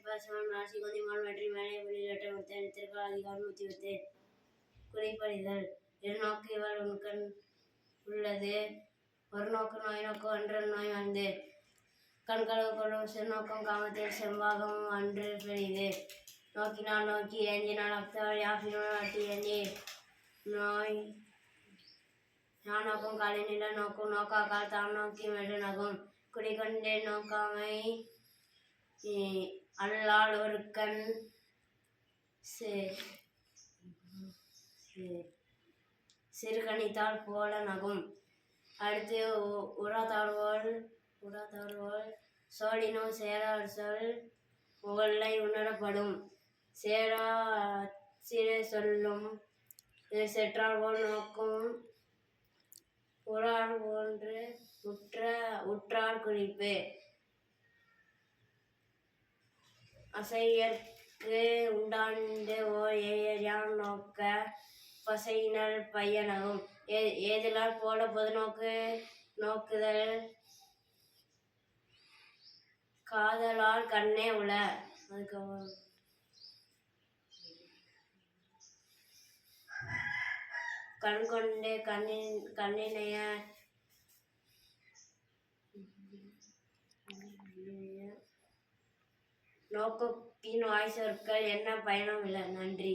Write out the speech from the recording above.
பசுமன் ராசி வெற்றி மேலே வெளியிட்ட ஒருத்தன் திருக்கால் அதிகாரம் நூற்றி ஒத்து குறிப்பறிதல் இருநோக்கு இவள் உன்கண் உள்ளது ஒரு நோக்கு நோய் நோக்கு ஒன்றன் நோய் வந்து கண்களவு கொள்ளும் சிறுநோக்கம் காமத்தில் செவ்வாகம் அன்று பெரிது நோக்கினால் நோக்கி ஏந்தினால் அக்தவள் யாப்பினால் அட்டி ஏஞ்சி நோய் நான் நோக்கும். காலை நில நோக்கும் நோக்காக்கால் தான் நோக்கி மெடு நகும் குடிக்கொண்டே நோக்காமை அல்லால் ஒரு கண் சிறுகணித்தால் போல நகும். அடுத்து உ- உறாதாழ்வோள் உறாதாழ்வோள் சோழினோ சேரார் சொல் புகழை உணரப்படும். சேரா சிறு சொல்லும் இது போல் நோக்கும். புறார் போன்று உற்ற உற்றார் குறிப்பு. அசையற்கு உண்டாண்டு ஓர் ஏயான் நோக்க பசையினல் பையனாகும். ஏ ஏதிலார் போல பொதுநோக்கு நோக்குதல் காதலால் கண்ணே உள. அதுக்கப்புறம் கண் கொண்டு கண்ணின் கண்ணினைய நோக்கத்தின் வாய் சொற்கள் என்ன பயணம் இல்லை? நன்றி.